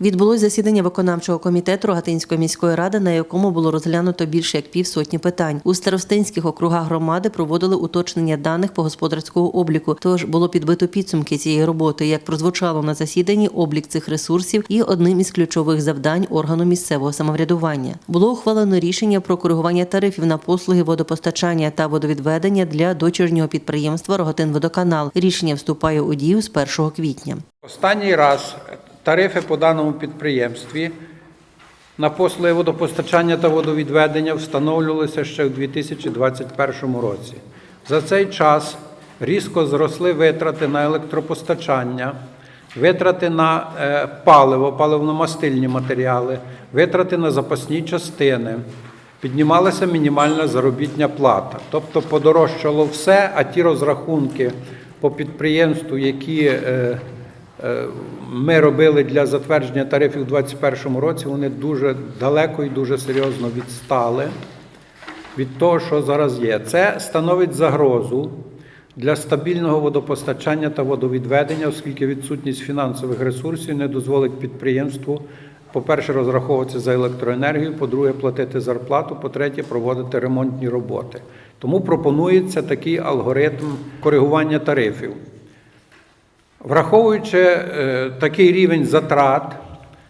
Відбулось засідання виконавчого комітету Рогатинської міської ради, на якому було розглянуто більше як півсотні питань. У старостинських округах громади проводили уточнення даних по господарського обліку. Тож було підбито підсумки цієї роботи. Як прозвучало на засіданні, облік цих ресурсів і одним із ключових завдань органу місцевого самоврядування. Було ухвалено рішення про коригування тарифів на послуги водопостачання та водовідведення для дочірнього підприємства Рогатинводоканал. Рішення вступає у дію з 1 квітня. Останній раз тарифи по даному підприємстві на послуги водопостачання та водовідведення встановлювалися ще у 2021 році. За цей час різко зросли витрати на електропостачання, витрати на е, паливо, паливно-мастильні матеріали, витрати на запасні частини. Піднімалася мінімальна заробітня плата. Тобто подорожчало все, а ті розрахунки по підприємству, які е, ми робили для затвердження тарифів у 2021 році, вони дуже далеко і дуже серйозно відстали від того, що зараз є. Це становить загрозу для стабільного водопостачання та водовідведення, оскільки відсутність фінансових ресурсів не дозволить підприємству, по-перше, розраховуватися за електроенергію, по-друге, платити зарплату, по-третє, проводити ремонтні роботи. Тому пропонується такий алгоритм коригування тарифів. Враховуючи е, такий рівень затрат,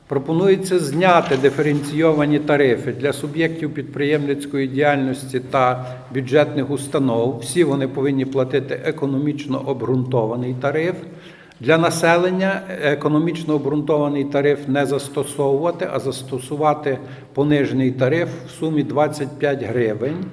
пропонується зняти диференційовані тарифи для суб'єктів підприємницької діяльності та бюджетних установ. Всі вони повинні платити економічно обґрунтований тариф. Для населення економічно обґрунтований тариф не застосовувати, а застосувати понижений тариф в сумі 25 гривень.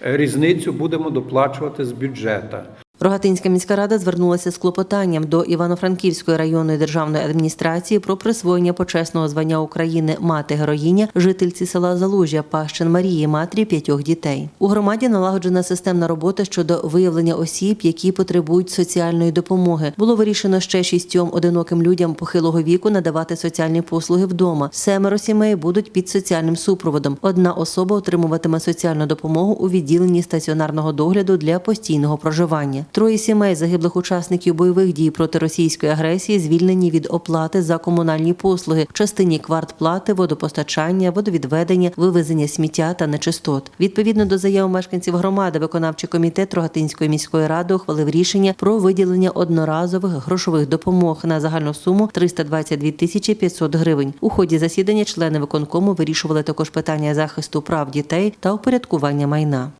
Різницю будемо доплачувати з бюджету. Рогатинська міська рада звернулася з клопотанням до Івано-Франківської районної державної адміністрації про присвоєння почесного звання України мати героїня жительці села Залужя Пащин Марії, матері п'ятьох дітей. У громаді налагоджена системна робота щодо виявлення осіб, які потребують соціальної допомоги. Було вирішено ще шістьом одиноким людям похилого віку надавати соціальні послуги вдома. Семеро сімей будуть під соціальним супроводом. Одна особа отримуватиме соціальну допомогу у відділенні стаціонарного догляду для постійного проживання. Троє сімей загиблих учасників бойових дій проти російської агресії звільнені від оплати за комунальні послуги в частині квартплати, водопостачання, водовідведення, вивезення сміття та нечистот. Відповідно до заяв мешканців громади, виконавчий комітет Рогатинської міської ради ухвалив рішення про виділення одноразових грошових допомог на загальну суму 322 тисячі 500 гривень. У ході засідання члени виконкому вирішували також питання захисту прав дітей та упорядкування майна.